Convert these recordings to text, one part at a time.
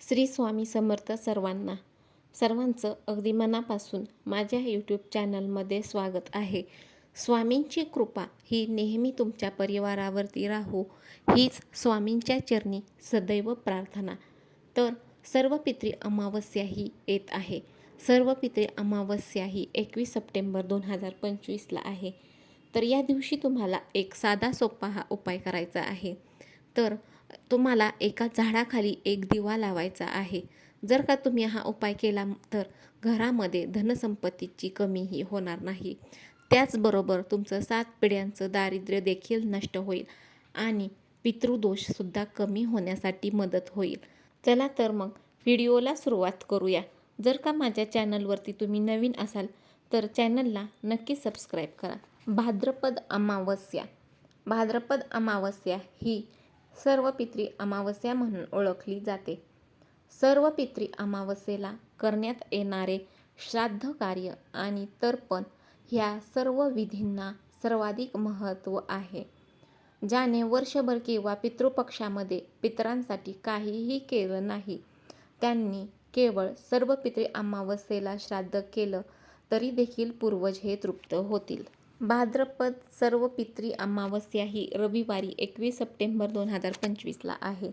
श्री स्वामी समर्थ सर्वांना सर्वांचं अगदी मनापासून माझ्या यूट्यूब चॅनलमध्ये स्वागत आहे. स्वामींची कृपा ही नेहमी तुमच्या परिवारावरती राहो हीच स्वामींच्या चरणी सदैव प्रार्थना. तर सर्व पित्री अमावस्या ही येत आहे. सर्व पित्री अमावस्या ही एकवीस सप्टेंबर दोन हजार पंचवीसला आहे. तर या दिवशी तुम्हाला एक साधा सोपा हा उपाय करायचा आहे. तर तुम्हाला एका झाडाखाली एक दिवा लावायचा आहे. जर का तुम्ही हा उपाय केला तर घरामध्ये धनसंपत्तीची कमीही होणार नाही. त्याचबरोबर तुमचं सात पिढ्यांचं दारिद्र्य देखील नष्ट होईल आणि पितृदोषसुद्धा कमी होण्यासाठी मदत होईल. चला तर मग व्हिडिओला सुरुवात करूया. जर का माझ्या चॅनलवरती तुम्ही नवीन असाल तर चॅनलला नक्की सबस्क्राईब करा. भाद्रपद अमावस्या. भाद्रपद अमावस्या ही सर्व पितृ अमावस्या म्हणून ओळखली जाते. सर्व पितृ अमावस्येला करण्यात येणारे श्राद्ध कार्य आणि तर्पण ह्या सर्व विधींना सर्वाधिक महत्त्व आहे ज्याने वर्षभर किंवा पितृपक्षामध्ये पितरांसाठी काहीही केलं नाही. त्यांनी केवळ सर्व पितृ अमावस्येला श्राद्ध केलं तरी देखील पूर्वज हे तृप्त होतील. भाद्रपद सर्व पितृ अमावस्या ही रविवारी एकवीस सप्टेंबर दोन हजार पंचवीसला आहे.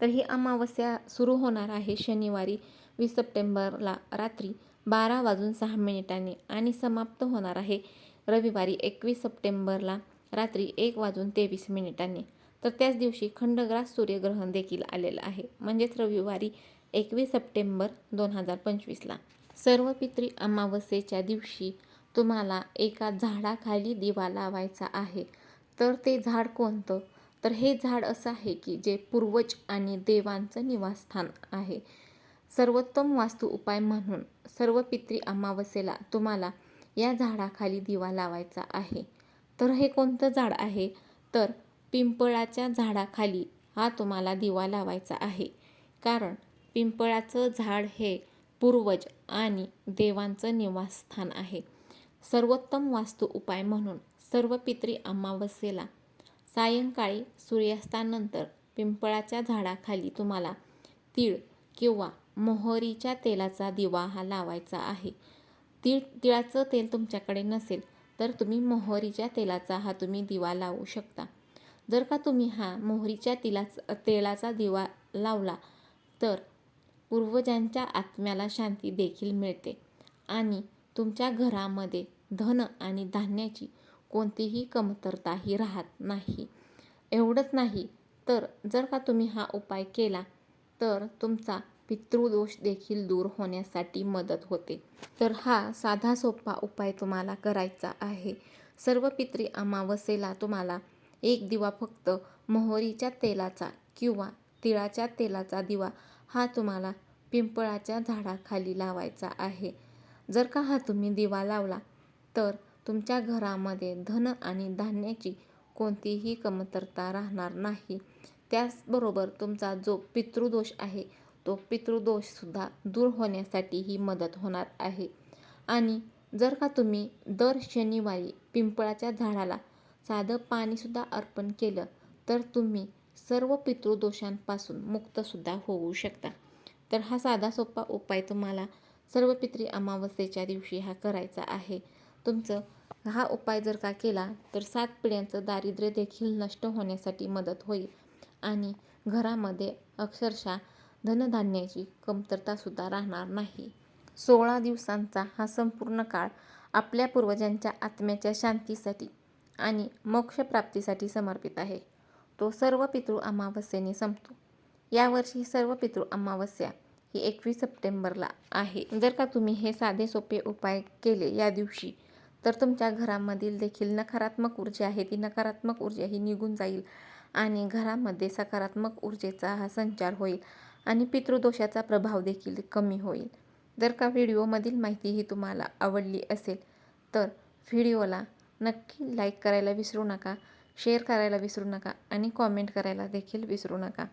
तर ही अमावस्या सुरू होणार आहे शनिवारी वीस सप्टेंबरला रात्री बारा वाजून सहा मिनिटांनी आणि समाप्त होणार आहे रविवारी एकवीस सप्टेंबरला रात्री एक वाजून तेवीस मिनिटांनी. तर त्याच दिवशी खंडग्रास सूर्यग्रहण देखील आलेलं आहे. म्हणजेच रविवारी एकवीस सप्टेंबर दोन हजार पंचवीसला. सर्व पितृ अमावस्येच्या दिवशी तुम्हाला एका झाडाखाली दिवा लावायचा आहे. तर ते झाड कोणतं? तर हे झाड असं आहे की जे पूर्वज आणि देवांचं निवासस्थान आहे. सर्वोत्तम वास्तू उपाय म्हणून सर्व पित्री अमावस्येला तुम्हाला या झाडाखाली दिवा लावायचा आहे. तर हे कोणतं झाड आहे? तर पिंपळाच्या झाडाखाली हा तुम्हाला दिवा लावायचा आहे. कारण पिंपळाचं झाड हे पूर्वज आणि देवांचं निवासस्थान आहे. सर्वोत्तम वास्तू उपाय म्हणून सर्व पित्री अमावस्येला सायंकाळी सूर्यास्तानंतर पिंपळाच्या झाडाखाली तुम्हाला तीळ किंवा मोहरीच्या तेलाचा दिवा हा लावायचा आहे. तीळ तिळाचं तेल तुमच्याकडे नसेल तर तुम्ही मोहरीच्या तेलाचा हा तुम्ही दिवा लावू शकता. जर का तुम्ही हा मोहरीच्या तिलाचा तेलाचा दिवा लावला तर पूर्वजांच्या आत्म्याला शांती देखील मिळते. आणि तुमच्या घरामध्ये धन आणि धान्याची कोणतीही कमतरताही राहत नाही. एवढंच नाही तर जर का तुम्ही हा उपाय केला तर तुमचा पितृदोष देखील दूर होण्यासाठी मदत होते. तर हा साधा सोपा उपाय तुम्हाला करायचा आहे. सर्व पितृ अमावस्येला तुम्हाला एक दिवा फक्त मोहरीच्या तेलाचा किंवा तिळाच्या तेलाचा दिवा हा तुम्हाला पिंपळाच्या झाडाखाली लावायचा आहे. जर का हा तुम्ही दिवा लावला तर तुमच्या घरामध्ये धन आणि धान्याची कोणतीही कमतरता राहणार नाही. त्याचबरोबर तुमचा जो पितृदोष आहे तो पितृदोषसुद्धा दूर होण्यासाठी ही मदत होणार आहे. आणि जर का तुम्ही दर शनिवारी पिंपळाच्या झाडाला साधं पाणीसुद्धा अर्पण केलं तर तुम्ही सर्व पितृदोषांपासून मुक्तसुद्धा होऊ शकता. तर हा साधा सोपा उपाय तुम्हाला सर्व पितृ अमावस्येच्या दिवशी हा करायचा आहे. तुमचं हा उपाय जर का केला तर सात पिढ्यांचं दारिद्र्य देखील नष्ट होण्यासाठी मदत होईल. आणि घरामध्ये अक्षरशः धनधान्याची कमतरतासुद्धा राहणार नाही. सोळा दिवसांचा हा संपूर्ण काळ आपल्या पूर्वजांच्या आत्म्याच्या शांतीसाठी आणि मोक्षप्राप्तीसाठी समर्पित आहे. तो सर्व पितृ अमावस्येने संपतो. यावर्षी सर्व पितृ अमावस्या ही एकवीस सप्टेंबरला आहे. जर का तुम्ही हे साधे सोपे उपाय केले या दिवशी तर तुमच्या घरामधील देखील नकारात्मक ऊर्जा आहे. ती नकारात्मक ऊर्जा ही निघून जाईल आणि घरामध्ये सकारात्मक ऊर्जेचा हा संचार होईल आणि पितृदोषाचा प्रभाव देखील कमी होईल. जर का व्हिडिओमधील माहिती ही तुम्हाला आवडली असेल तर व्हिडिओला नक्की लाईक करायला विसरू नका शेअर करायला विसरू नका आणि कॉमेंट करायला देखील विसरू नका.